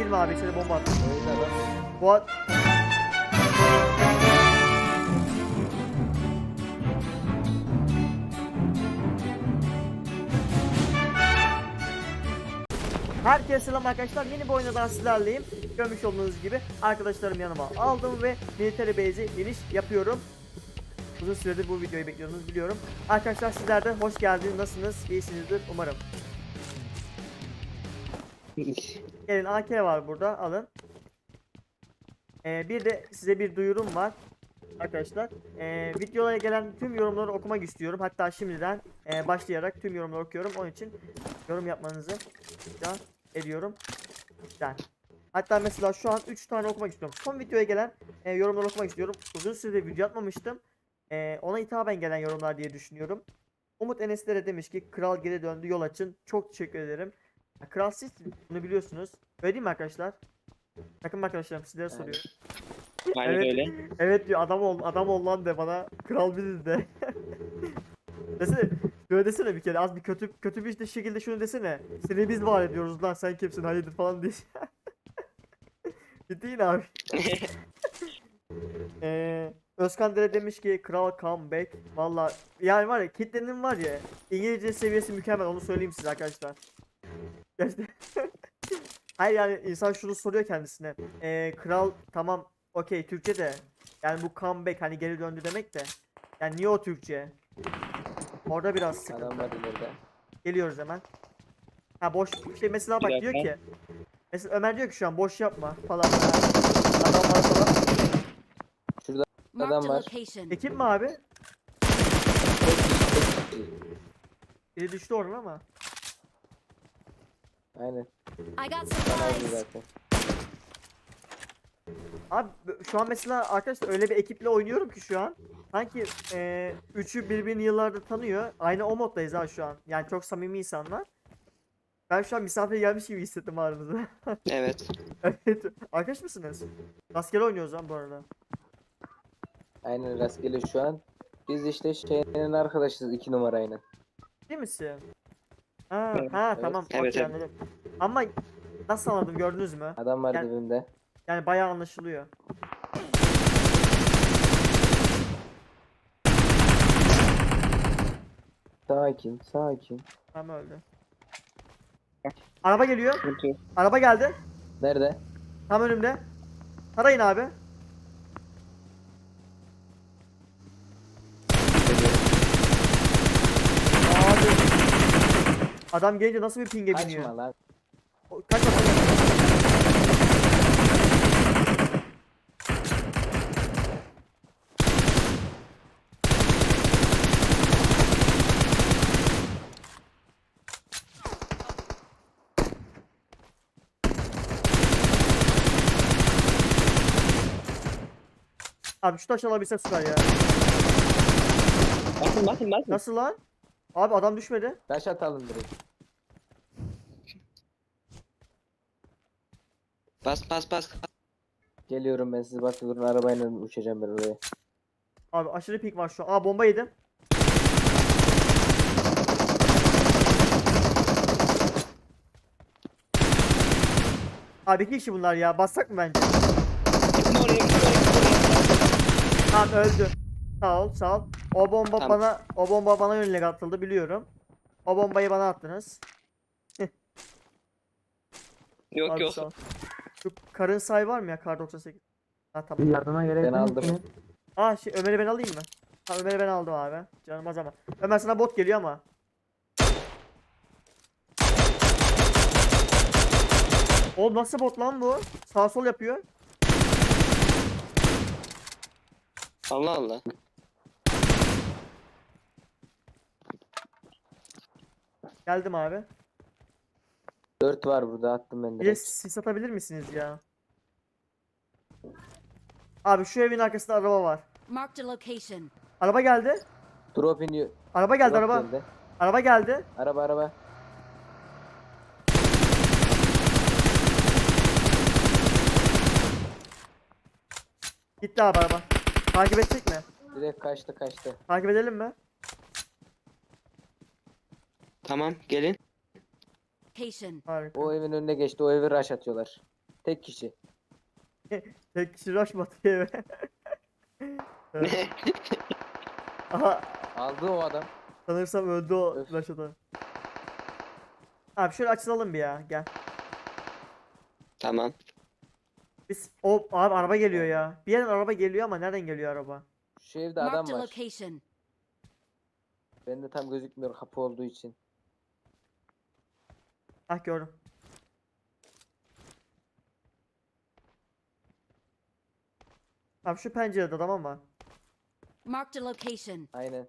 Girme abi içeri bomba at. Öyle adam. Bu at. Herkese selam arkadaşlar. Yeni bir oyunda daha sizlerleyim. Görmüş olduğunuz gibi arkadaşlarım yanıma aldım ve military base'e iniş yapıyorum. Uzun süredir bu videoyu bekliyordunuz biliyorum. Arkadaşlar sizler de hoş geldiniz. Nasılsınız? İyisinizdir umarım. Gelin AK var burada alın. Ee, bir de size bir duyurum var. Arkadaşlar ee, videolara gelen tüm yorumları okumak istiyorum. Hatta şimdiden ee, başlayarak tüm yorumları okuyorum. Onun için yorum yapmanızı rica ediyorum. Ben. Hatta mesela şu an 3 tane okumak istiyorum. Son videoya gelen ee, yorumları okumak istiyorum. Uzun süredir video atmamıştım. Ee, ona hitaben gelen yorumlar diye düşünüyorum. Umut Eneslere demiş ki kral geri döndü yol açın. Çok teşekkür ederim. Kral siz bunu biliyorsunuz. Öyle değil mi arkadaşlar? Takım arkadaşlarım sizlere Aynen. soruyorum. Aynen Evet. öyle. Evet diyor adam ol adam ol lan de bana kral bilir de. desene böyle desene bir kere az bir kötü kötü bir işte şekilde şunu desene. Seni biz var ediyoruz lan sen kimsin hayırdır falan diye. Ciddi abi. Eee Özkan Dere demiş ki kral comeback. Valla yani var ya kitlenin var ya İngilizce seviyesi mükemmel onu söyleyeyim size arkadaşlar. Gerçekten. Hayır yani insan şunu soruyor kendisine. Eee kral tamam okey Türkçe de yani bu comeback hani geri döndü demek de yani niye o Türkçe? Orada biraz sıkıntı. Adam var ileride. Geliyoruz hemen. Ha boş şey mesela bak diyor ki Mesela Ömer diyor ki şu an boş yapma falan. Adam var falan. Şurada Adam var. Ekip mi abi? Biri düştü oradan ama. Aynen. I got supplies. zaten. Abi şu an mesela arkadaşlar öyle bir ekiple oynuyorum ki şu an. Sanki eee üçü birbirini yıllardır tanıyor. Aynı o moddayız ha şu an. Yani çok samimi insanlar. Ben şu an misafir gelmiş gibi hissettim aranızda. Evet. evet. Arkadaş mısınız? Rastgele oynuyoruz lan bu arada. Aynen rastgele şu an. Biz işte şeyin arkadaşız iki numarayla. Değil misin? Ha, ha evet. tamam. Evet, okey, evet. anladım. Ama nasıl anladım gördünüz mü? Adam var Gel. dibimde. Yani bayağı anlaşılıyor. Sakin, sakin. Tam öldü. Araba geliyor. Sıkıntı yok. Araba geldi. Nerede? Tam önümde. Tarayın. Abi. Adam gelince nasıl bir pinge biniyor? Kaçma lan. O- Kaç kaç Abi şu taş alabilsek süper ya. Bakın bakın bakın. Nasıl lan? Abi adam düşmedi. Taş atalım direkt. Bas bas bas. Geliyorum ben siz bakın durun arabayla uçacağım ben oraya. Abi aşırı pik var şu an. Aa bomba yedim. Abi iki kişi bunlar ya. Bassak mı bence? Gitme oraya gitme oraya. gitme oraya. Tamam öldü. Sağ ol sağ ol. O bomba Tamam. bana o bomba bana yönelik atıldı biliyorum. O bombayı bana attınız. Yok Abi yok. sağ ol. Şu karın say var mı ya kar 98? Ha tamam. Yardıma gerek Ben yok aldım. ki. Aa şey Ömer'i ben alayım mı? Tamam Ömer'i ben aldım abi. Canım o zaman. Ömer sana bot geliyor ama. Oğlum nasıl bot lan bu? Sağ sol yapıyor. Allah Allah. Geldim abi. Dört var burada attım ben Bir de direkt. sis atabilir misiniz ya? Abi şu evin arkasında araba var. Marked a location. Araba geldi. Drop iniyor. Araba geldi Drop araba. geldi. Araba geldi. Araba araba. Gitti abi araba. Takip edecek mi? Direkt kaçtı kaçtı. Takip edelim mi? Tamam gelin. Location. Harika. O evin önüne geçti. O evi rush atıyorlar. Tek kişi. Tek kişi rush mı atıyor eve? Evet. Aha Aldı o adam. sanırsam öldü o Öf. rush atan. Abi şöyle açılalım bir ya gel. Tamam. Biz o abi araba geliyor ya. Bir yerden araba geliyor ama nereden geliyor araba? Şu evde adam Marked a var. location. Bende tam gözükmüyor kapı olduğu için. Ah gördüm. Abi şu pencerede adam ama. Marked a location. Aynen.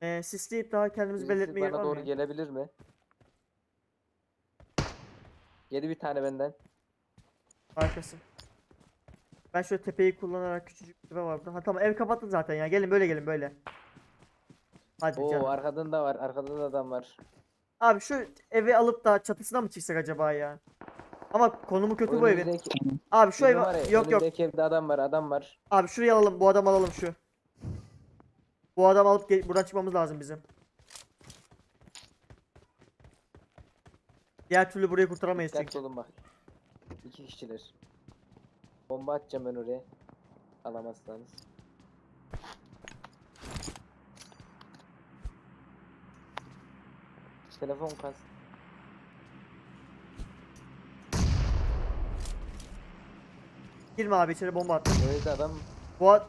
Ee, sisleyip daha kendimizi Birisi etmeye bana var doğru gelebilir mi? Yedi bir tane benden. Arkası. Ben şöyle tepeyi kullanarak küçücük bir tepe var burada. Ha tamam ev kapattım zaten ya. Gelin böyle gelin böyle. Hadi Oo canım. arkadan da var. Arkadan da adam var. Abi şu evi alıp da çatısına mı çıksak acaba ya? Ama konumu kötü bu evin. Önümüzdeki- Abi şu ev Bizim var ya, yok yok. önümüzdeki evde adam var. Adam var. Abi şurayı alalım. Bu adamı alalım şu. Bu adamı alıp ge- buradan çıkmamız lazım bizim. Diğer türlü burayı kurtaramayız Dikkatli çünkü. olun bak. İki kişiler. Bomba atacağım ben oraya. Alamazsanız. Telefon kas. Girme abi içeri bomba attım. Öyle de adam Bu ad...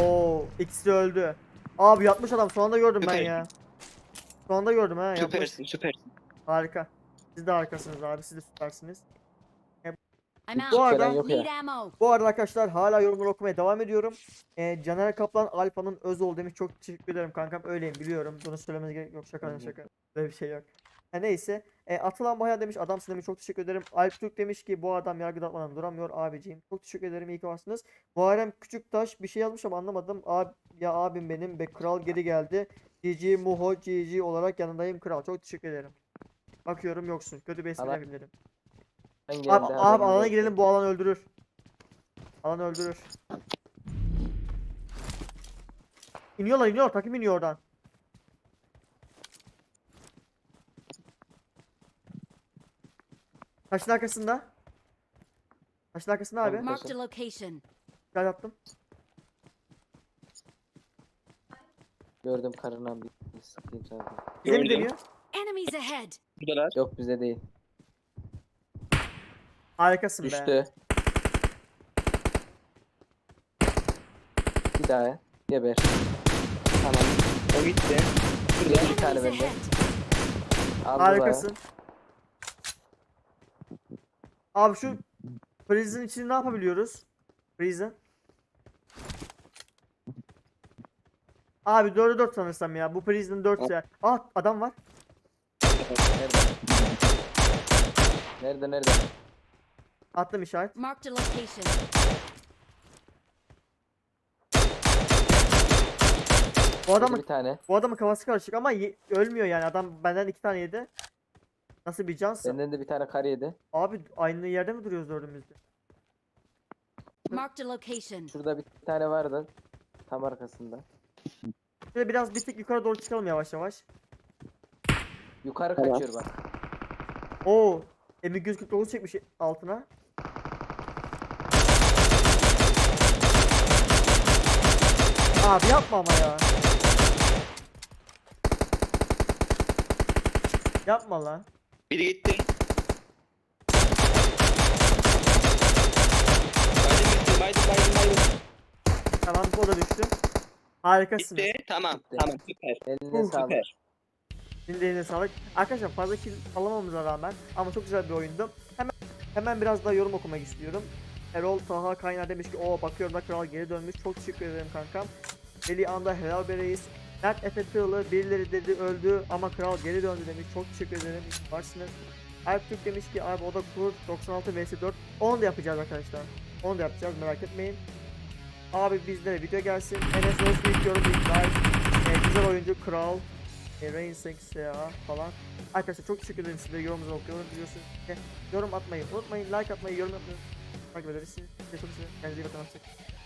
Oo, ikisi de öldü. Abi yatmış adam. Son anda gördüm ben Süper. ya. Son anda gördüm ha. Yapmış. Süpersin süpersin. Harika. Siz de harikasınız abi. Siz de süpersiniz. I'm Bu out. arada yok ya. Need ammo. Bu arada arkadaşlar hala yorumları okumaya devam ediyorum. Ee, Caner Kaplan Alfa'nın öz ol demiş. Çok teşekkür ederim kankam. Öyleyim biliyorum. Bunu söylemenize gerek yok. Şaka hı. şaka. Böyle bir şey yok. Ha, neyse. E, Atılan Bahya demiş. Adamsın demiş. Çok teşekkür ederim. Alp Türk demiş ki bu adam yargıda atmadan duramıyor abiciğim. Çok teşekkür ederim. İyi ki varsınız. Muharrem Küçüktaş bir şey yazmış ama anlamadım. Abi, ya abim benim be kral geri geldi. GG Muho GG olarak yanındayım kral. Çok teşekkür ederim. Bakıyorum yoksun. Kötü bir espri dedim. Geldi. Abi, abi haberin alana girelim bu alan öldürür. Alan öldürür. İniyorlar iniyorlar takım iniyor oradan. Taşın arkasında. Taşın arkasında abi. Marked a location. Gel attım. Gördüm karından bir sana. Bize mi deniyor? Enemies ahead. Buradalar. Yok bize değil. Harikasın be. Düştü. Bir daha. Geber. Tamam. O gitti. Bir tane Enemies bende. ahead. Aldı Harikasın. Abi şu Prison için ne yapabiliyoruz? Prison. Abi 4'e 4 sanırsam ya. Bu Prison 4 ya. Ah adam var. Nerede? Nerede nerede? Attım işaret. Marked a location. Bu adamın bir tane. bu adamın kafası karışık ama ye- ölmüyor yani. Adam benden iki tane yedi. Nasıl bir cansın? Benden de bir tane kar yedi. Abi aynı yerde mi duruyoruz dördümüz de? Marked a location. Şurada bir tane vardı. Tam arkasında. Şöyle biraz bir tık yukarı doğru çıkalım yavaş yavaş. Yukarı Tamam. kaçıyor bak. Oo. M249 çekmiş altına. Abi yapma ama ya. Yapma lan. Biri gitti. Baydım gitti. Baydım baydım. Tamam o da düştü. Harikasınız. Gitti. Tamam. Tamam süper. Eline sağlık. Süper. Sağlık. Arkadaşlar fazla kill alamamıza rağmen ama çok güzel bir oyundu. Hemen hemen biraz daha yorum okumak istiyorum. Erol Taha Kaynar demiş ki o bakıyorum da kral geri dönmüş. Çok teşekkür ederim kankam. Veli Anda helal be reis. Mert Efe Tığlı birileri dedi öldü ama kral geri döndü demiş. Çok teşekkür ederim. Varsınız. Alp Türk demiş ki abi o da kur 96 vs 4. Onu da yapacağız arkadaşlar. Onu da yapacağız merak etmeyin. Abi bizlere video gelsin. Enes Özbek yorum like. Ee, güzel oyuncu kral. E, Rain Six ya falan. Arkadaşlar çok teşekkür ederim size yorumunuzu okuyorum biliyorsunuz. E, yorum atmayı unutmayın. Like atmayı, yorum yapmayı takip ederiz. Sizi çok seviyorum. Kendinize iyi bakın. Hoşçakalın.